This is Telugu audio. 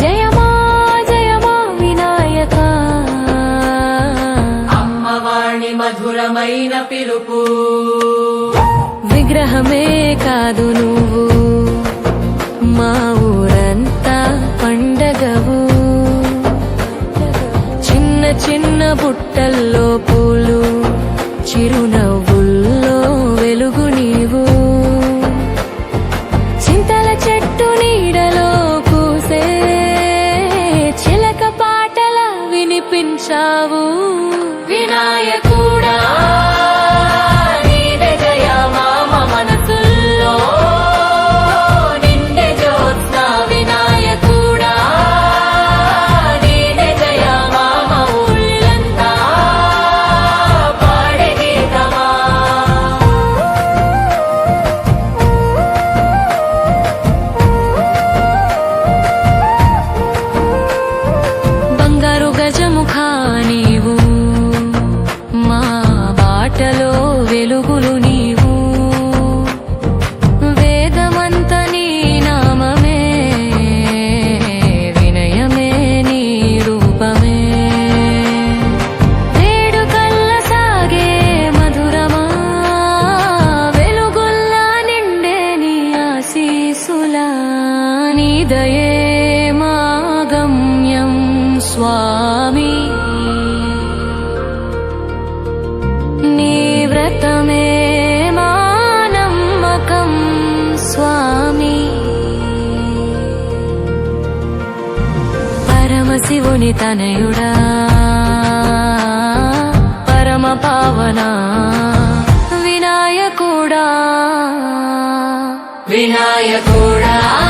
జయమా జయమా మధురమైన విగ్రహమే కాదు నువ్వు. మా ఊరంతా పండగవు. చిన్న చిన్న బుట్టల్లో పూలు చిరునవ్వు చేశావు. వినాయకుడా. నీ దయే మా స్వామి. నీ వ్రతమే మా స్వామి. పరమశివుని తనయుడా పరమ పావన వినాయకుడా. వినాయకుడా.